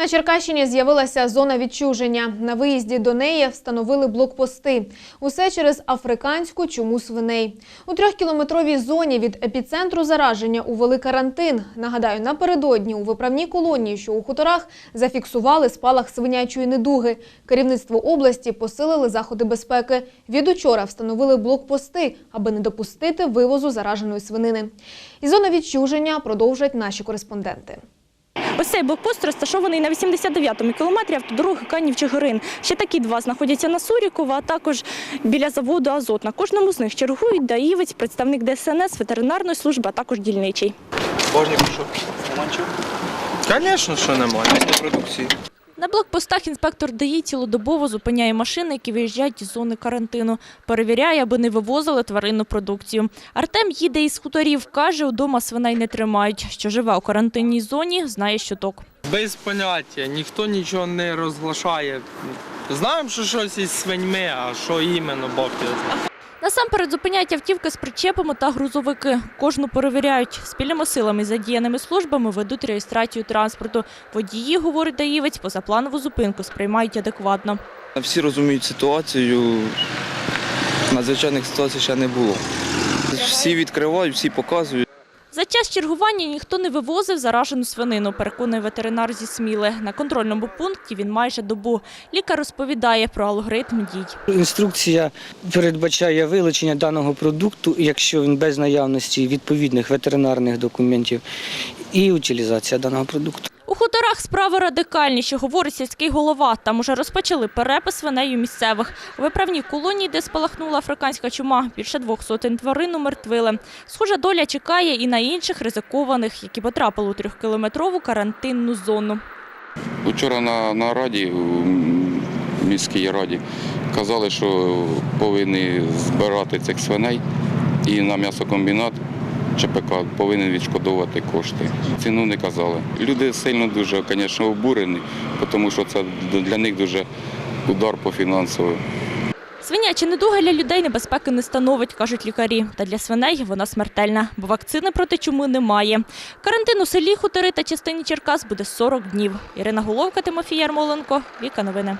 На Черкащині з'явилася зона відчуження. На виїзді до неї встановили блокпости. Усе через африканську чуму свиней. У трьохкілометровій зоні від епіцентру зараження увели карантин. Нагадаю, напередодні у виправній колонії, що у хуторах, зафіксували спалах свинячої недуги. Керівництво області посилили заходи безпеки. Від учора встановили блокпости, аби не допустити вивозу зараженої свинини. І зона відчуження продовжать наші кореспонденти. Ось цей блокпост розташований на 89-му кілометрі автодороги Канів-Чигирин. Ще такі два знаходяться на Сурікова, а також біля заводу Азот. На кожному з них чергують даївець, представник ДСНС, ветеринарної служби, а також дільничий. Божні пішов. Звісно, що немає. Місної продукції. На блокпостах інспектор ДАІ цілодобово зупиняє машини, які виїжджають із зони карантину. Перевіряє, аби не вивозили тваринну продукцію. Артем їде із хуторів. Каже, удома свиней не тримають. Що живе у карантинній зоні, знає щоток. Без поняття, ніхто нічого не розглашає. Знаємо, що щось із свиньми, а що іменно Бог. Насамперед зупиняють автівки з причепами та грузовики. Кожну перевіряють. Спільними силами задіяними службами ведуть реєстрацію транспорту. Водії, говорить даївець, позапланову зупинку сприймають адекватно. Всі розуміють ситуацію. Надзвичайних ситуацій ще не було. Всі відкривають, всі показують. Час чергування ніхто не вивозив заражену свинину, переконує ветеринар зі Сміли. На контрольному пункті він майже добу. Лікар розповідає про алгоритм дій. Інструкція передбачає вилучення даного продукту, якщо він без наявності відповідних ветеринарних документів, і утилізація даного продукту. Хуторах справи радикальніші, говорить сільський голова. Там уже розпочали перепис свиней у місцевих. У виправній колонії, де спалахнула африканська чума, більше двох сотень тварин умертвили. Схожа доля чекає і на інших ризикованих, які потрапили у трьохкілометрову карантинну зону. Вчора на, на раді, у міській раді, казали, що повинні збирати цих свиней і на м'ясокомбінат ЧПК повинен відшкодовувати кошти. Ціну не казали. Люди сильно дуже, звісно, обурені, тому що це для них дуже удар по фінансовому. Свинячі недуга для людей небезпеки не становить, кажуть лікарі. Та для свиней вона смертельна, бо вакцини проти чуми немає. Карантин у селі Хутори та частині Черкас буде 40 днів. Ірина Головка, Тимофій Ярмоленко, Віка Новини.